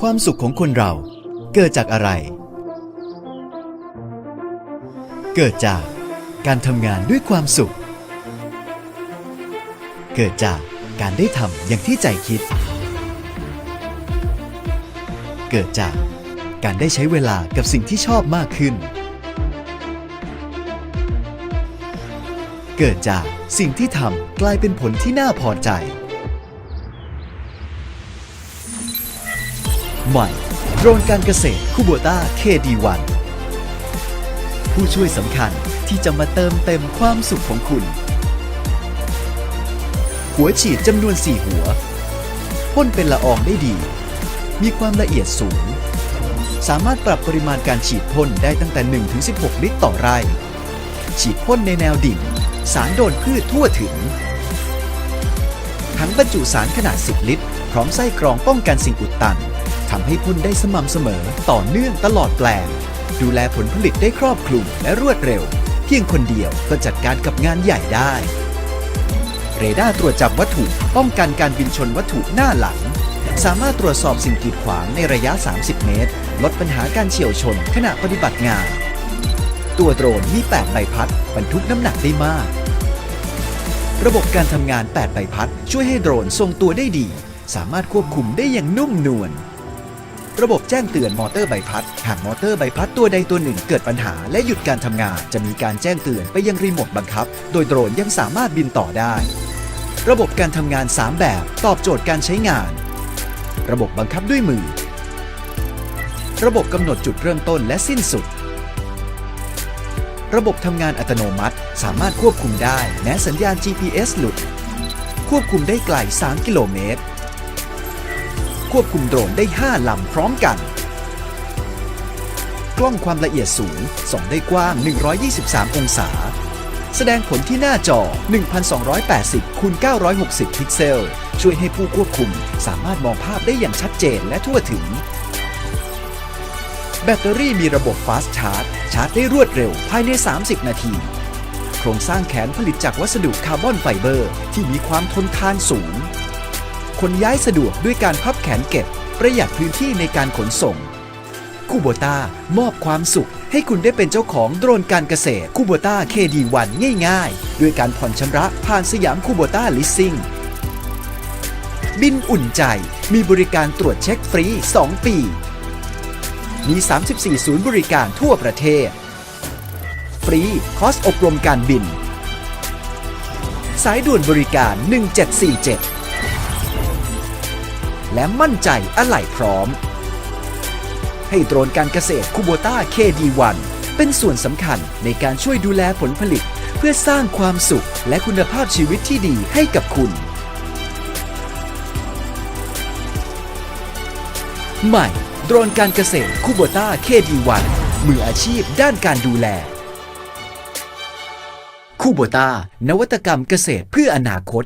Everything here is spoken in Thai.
ความสุขของคนเราเกิดจากอะไร เกิดจากการทำงานด้วยความสุข เกิดจากการได้ทำอย่างที่ใจคิด เกิดจากการได้ใช้เวลากับสิ่งที่ชอบมากขึ้น เกิดจากสิ่งที่ทำกลายเป็นผลที่น่าพอใจ ใหม่โดรนการเกษตรคูโบต้า KD1 ผู้ช่วยสำคัญที่จะมาเติมเต็มความสุขของคุณ หัวฉีดจำนวน 4 หัวพ่นเป็นละอองได้ดี มีความละเอียดสูง สามารถปรับปริมาณการฉีดพ่นได้ตั้งแต่ 1-16 ลิตรต่อไร่ ฉีดพ่นในแนวดิ่ง สารโดนพืชทั่วถึงถังบรรจุสารขนาด 10 ลิตร พร้อมไส้กรองป้องกันสิ่งอุดตัน ทำให้พ่นได้สม่ำเสมอ ต่อเนื่องตลอดแปลง ดูแลผลผลิตได้ครอบคลุมและรวดเร็ว เพียงคนเดียวก็จัดการกับงานใหญ่ได้ เรดาร์ตรวจจับวัตถุป้องกันการบินชนวัตถุหน้าหลัง สามารถตรวจสอบสิ่งกีดขวางในระยะ 30 เมตร ลดปัญหาการเฉียวชนขณะปฏิบัติงาน ตัวโดรนมี 8 ใบพัด บรรทุกน้ำหนักได้มาก ระบบการทำงาน 8 ใบพัด ช่วยให้โดรนทรงตัวได้ดี สามารถควบคุมได้อย่างนุ่มนวล ระบบแจ้งเตือนมอเตอร์ใบพัด หากมอเตอร์ใบพัดตัวใดตัวหนึ่งเกิดปัญหาและหยุดการทำงาน จะมีการแจ้งเตือนไปยังรีโมทบังคับ โดยโดรนยังสามารถบินต่อได้ ระบบการทำงาน 3 แบบ ตอบโจทย์การใช้งาน ระบบบังคับด้วยมือ ระบบกำหนดจุดเริ่มต้นและสิ้นสุด ระบบทำงานอัตโนมัติ สามารถควบคุมได้แม้สัญญาณ GPS หลุด ควบคุมได้ไกล 3 กิโลเมตร ควบคุมโดรนได้ 5 ลำพร้อมกัน กล้องความละเอียดสูงส่องได้กว้าง 123 องศา แสดงผลที่หน้าจอ 1280คูณ960 พิกเซล ช่วยให้ผู้ควบคุมสามารถมองภาพได้อย่างชัดเจนและทั่วถึง แบตเตอรี่มีระบบ Fast Charge ชาร์จได้รวดเร็วภายใน 30 นาทีโครงสร้างแขนผลิตจากวัสดุคาร์บอนไฟเบอร์ ที่มีความทนทานสูง นย้ายสะดวกด้วยการพับแขนเก็บ ประหยัดพื้นที่ในการขนส่งคูโบต้ามอบความสุข ให้คุณได้เป็นเจ้าของโดรนการเกษตรคูโบต้า KD1 ง่ายๆ ด้วยการผ่อนชำระผ่านสยามคูโบต้าลิสซิ่งบินอุ่นใจ มีบริการตรวจเช็คฟรี 2 ปี มี 34 ศูนย์บริการทั่วประเทศ ฟรี คอสอบรมการบิน สายด่วนบริการ 1747 และมั่นใจอะไหล่พร้อม ให้โดรนการเกษตรคูโบต้า KD1 เป็นส่วนสำคัญในการช่วยดูแลผลผลิต เพื่อสร้างความสุขและคุณภาพชีวิตที่ดีให้กับคุณ ใหม่ โดรนการเกษตรคูโบต้า KD1 มืออาชีพด้านการดูแลคูโบต้านวัตกรรมเกษตรเพื่ออนาคต